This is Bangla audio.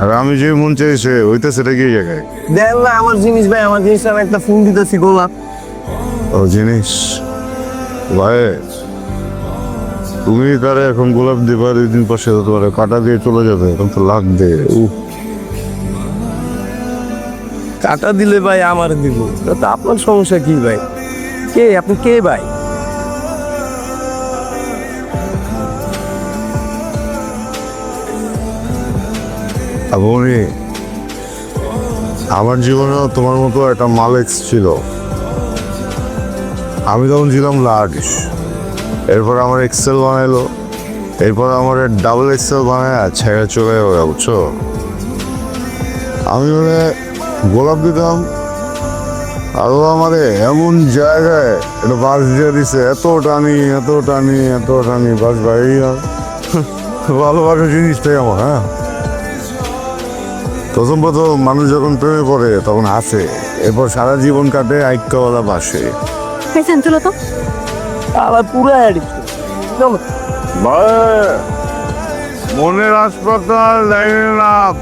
আর আমি যে মন চাইছে হইতেছে এটা কি জায়গায় দেন না আমার জিনিস ভাই আমার জিনিস আমি একটা ফোন দিতেছি গোলাপ ও জিনিস? ভাই তুমি তারে এখন গোলাপ দিবা দুই দিন পর সে তো তোমার কাটা দিয়ে চলে যাবে এখন তো লাগবে উহ কাটা দিলে ভাই আমার দিব। তো আপনার সমস্যা কি ভাই? কে? আপনি কে ভাই? আপনি আমার জীবনেও তোমার মতো একটা মালেক্স ছিল। আমি তখন ছিলাম লার্জ এরপর আমার এক্সেল বানাইলো, এরপর আমার ডাবল এক্সেল বানায় ছেড়ে চলে যাবে বুঝছ? আমি মানে গোলাপ দিতাম, আরও আমারে এমন জায়গায় একটা বাস দিয়ে দিছে, এত টানি এত টানি এত টানি, বাস ভাই ভালোবাসার জিনিসটাই আমার হ্যাঁ? প্রথম প্রথম মানুষ যখন প্রেমে পড়ে তখন আসে এরপর সারা জীবন কাটে আইক্যওয়ালা বাসে। চলো তো। আবার পুরো মনের হাসপাতাল লাইন লাভ